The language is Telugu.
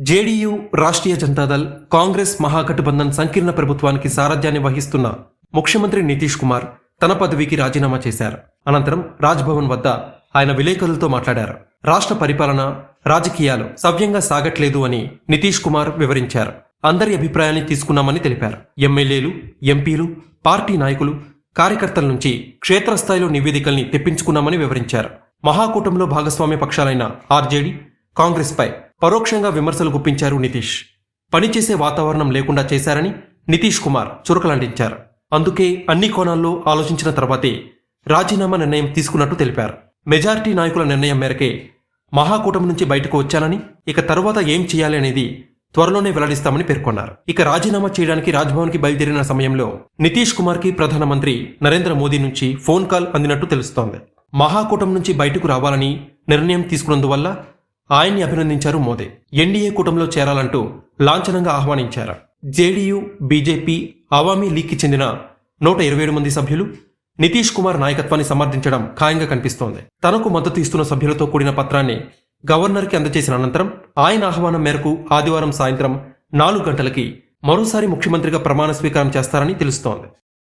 జేడీయూ రాష్ట్రీయ జనతాదళ్ కాంగ్రెస్ మహాగఠబంధన్ సంకీర్ణ ప్రభుత్వానికి సారథ్యాన్ని వహిస్తున్న ముఖ్యమంత్రి నితీష్ కుమార్ తన పదవికి రాజీనామా చేశారు. అనంతరం రాజ్భవన్ వద్ద ఆయన విలేకరులతో మాట్లాడారు. రాష్ట్ర పరిపాలన రాజకీయాలు సవ్యంగా సాగట్లేదు అని నితీష్ కుమార్ వివరించారు. అందరి అభిప్రాయాన్ని తీసుకున్నామని తెలిపారు. ఎమ్మెల్యేలు ఎంపీలు పార్టీ నాయకులు కార్యకర్తల నుంచి క్షేత్రస్థాయిలో నివేదికల్ని తెప్పించుకున్నామని వివరించారు. మహాకూటమిలో భాగస్వామ్య పక్షాలైన ఆర్జేడీ కాంగ్రెస్పై పరోక్షంగా విమర్శలు గుప్పించారు నితీష్. పనిచేసే వాతావరణం లేకుండా చేశారని నితీష్ కుమార్ చురకలంటించారు అందుకే అన్ని కోణాల్లో ఆలోచించిన తర్వాతే రాజీనామా నిర్ణయం తీసుకున్నట్టు తెలిపారు. మెజారిటీ నాయకుల నిర్ణయం మేరకే మహాకూటమి నుంచి బయటకు వచ్చానని ఇక తర్వాత ఏం చేయాలి అనేది త్వరలోనే వెల్లడిస్తామని పేర్కొన్నారు. ఇక రాజీనామా చేయడానికి రాజ్భవన్కి బయలుదేరిన సమయంలో నితీష్ కుమార్కి ప్రధానమంత్రి నరేంద్ర మోదీ నుంచి ఫోన్ కాల్ అందినట్టు తెలుస్తోంది. మహాకూటమి నుంచి బయటకు రావాలని నిర్ణయం తీసుకున్నందువల్ల ఆయన్ని అభినందించారు మోదీ. ఎన్డీఏ కూటమిలో చేరాలంటూ లాంఛనంగా ఆహ్వానించారు. జేడీయూ బీజేపీ అవామీ లీగ్కి చెందిన నూట ఇరవై ఏడు మంది సభ్యులు నితీష్ కుమార్ నాయకత్వాన్ని సమర్థించడం ఖాయంగా కనిపిస్తోంది. తనకు మద్దతు ఇస్తున్న సభ్యులతో కూడిన పత్రాన్ని గవర్నర్కి అందజేసిన అనంతరం ఆయన ఆహ్వానం మేరకు ఆదివారం సాయంత్రం నాలుగు గంటలకి మరోసారి ముఖ్యమంత్రిగా ప్రమాణ స్వీకారం చేస్తారని తెలుస్తోంది.